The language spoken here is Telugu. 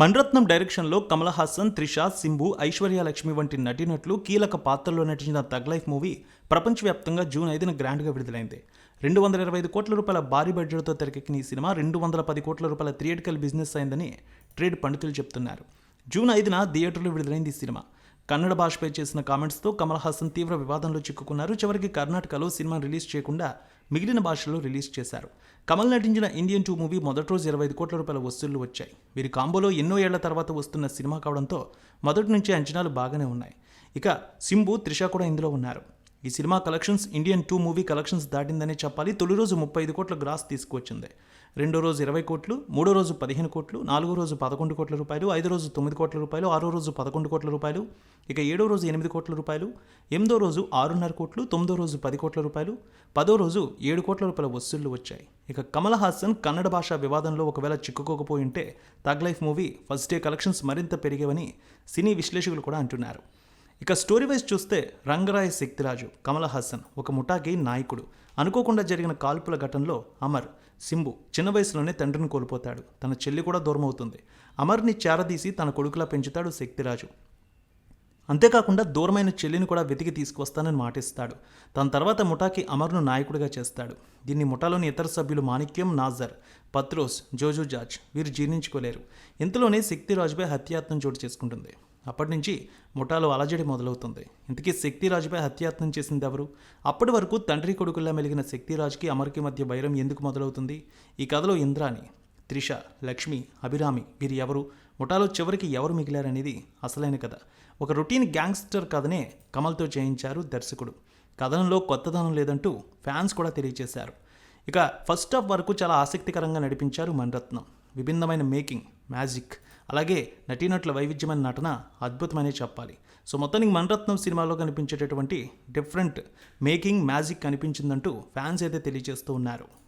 మణరత్నం డైరెక్షన్లో కమల్ హాసన్ త్రిష సింబు ఐశ్వర్య లక్ష్మి వంటి నటినట్లు కీలక పాత్రల్లో నటించిన తగ్ లైఫ్ మూవీ ప్రపంచవ్యాప్తంగా జూన్ ఐదున గ్రాండ్గా విడుదలైంది. రెండు వందల ఇరవై ఐదు కోట్ల రూపాయల భారీ బడ్జెట్తో తెరకెక్కిన ఈ సినిమా రెండు వందల పది కోట్ల రూపాయల థియేటికల్ బిజినెస్ అయిందని ట్రేడ్ పండితులు చెప్తున్నారు. జూన్ ఐదున థియేటర్లో విడుదలైంది ఈ సినిమా. కన్నడ భాషపై చేసిన కామెంట్స్తో కమల్ హాసన్ తీవ్ర వివాదంలో చిక్కుకున్నారు. చివరికి కర్ణాటకలో సినిమా రిలీజ్ చేయకుండా మిగిలిన భాషల్లో రిలీజ్ చేశారు. కమల్ నటించిన ఇండియన్ టూ మూవీ మొదటి రోజు ఇరవై ఐదు కోట్ల రూపాయల వసూళ్ళు వచ్చాయి. వీరి కాంబోలో ఎన్నో ఏళ్ళ తర్వాత వస్తున్న సినిమా కావడంతో మొదటి నుంచి అంచనాలు బాగానే ఉన్నాయి. ఇక సింబు త్రిష కూడా ఇందులో ఉన్నారు. ఈ cinema collections Indian two movie collections దాటిందనే చెప్పాలి. తొలి రోజు ముప్పై ఐదు కోట్ల గ్రాస్ తీసుకువచ్చింది రెండో రోజు ఇరవై కోట్లు మూడో రోజు పదిహేను కోట్లు నాలుగో రోజు పదకొండు కోట్ల రూపాయలు ఐదో రోజు తొమ్మిది కోట్ల రూపాయలు ఆరో రోజు పదకొండు కోట్ల రూపాయలు ఇక ఏడో రోజు ఎనిమిది కోట్ల రూపాయలు ఎనిమిదో రోజు ఆరున్నర కోట్లు తొమ్మిదో రోజు పది కోట్ల రూపాయలు పదో రోజు ఏడు కోట్ల రూపాయల వసూళ్ళు వచ్చాయి. ఇక కమల్ హాసన్ కన్నడ భాష వివాదంలో ఒకవేళ చిక్కుకోకపోయి ఉంటే thug life movie first day collections మరింత పెరిగేవని సినీ విశ్లేషకులు కూడా అంటున్నారు. ఇక స్టోరీ వైజ్ చూస్తే రంగరాయ్ శక్తిరాజు కమల్ హాసన్ ఒక ముఠాకి నాయకుడు. అనుకోకుండా జరిగిన కాల్పుల ఘటనలో అమర్ సింబు చిన్న వయసులోనే తండ్రిని కోల్పోతాడు. తన చెల్లి కూడా దూరమవుతుంది. అమర్ని చేరదీసి తన కొడుకులా పెంచుతాడు శక్తిరాజు. అంతేకాకుండా దూరమైన చెల్లిని కూడా వెతికి తీసుకొస్తానని మాటిస్తాడు. తన తర్వాత ముఠాకి అమర్ను నాయకుడిగా చేస్తాడు. దీన్ని ముఠాలోని ఇతర సభ్యులు మాణిక్యం నాజర్ పత్రోస్ జోజు జార్జ్ వీరు జీర్ణించుకోలేరు. ఇంతలోనే శక్తిరాజుపై హత్యాత్నం చోటు చేసుకుంటుంది. అప్పటి నుంచి ముఠాలో అలజడి మొదలవుతుంది. ఇంతకీ శక్తిరాజుపై హత్యాయత్నం చేసింది ఎవరు? అప్పటి వరకు తండ్రి కొడుకుల్లా మెలిగిన శక్తిరాజుకి అమర్కి మధ్య వైరం ఎందుకు మొదలవుతుంది? ఈ కథలో ఇంద్రాణి త్రిష లక్ష్మి అభిరామి వీరు ఎవరు? ముఠాలో చివరికి ఎవరు మిగిలారనేది అసలైన కథ. ఒక రొటీన్ గ్యాంగ్స్టర్ కథనే కమల్తో చేయించారు దర్శకుడు. కథనంలో కొత్తదనం లేదంటూ ఫ్యాన్స్ కూడా తెలియజేశారు. ఇక ఫస్ట్ హాఫ్ వరకు చాలా ఆసక్తికరంగా నడిపించారు మణరత్నం. విభిన్నమైన మేకింగ్ మ్యాజిక్ అలాగే నటీనటుల వైవిధ్యమైన నటన అద్భుతమనే చెప్పాలి. సో మొత్తానికి మణరత్నం సినిమాలో కనిపించేటటువంటి డిఫరెంట్ మేకింగ్ మ్యాజిక్ కనిపించిందంటూ ఫ్యాన్స్ అయితే తెలియజేస్తూ ఉన్నారు.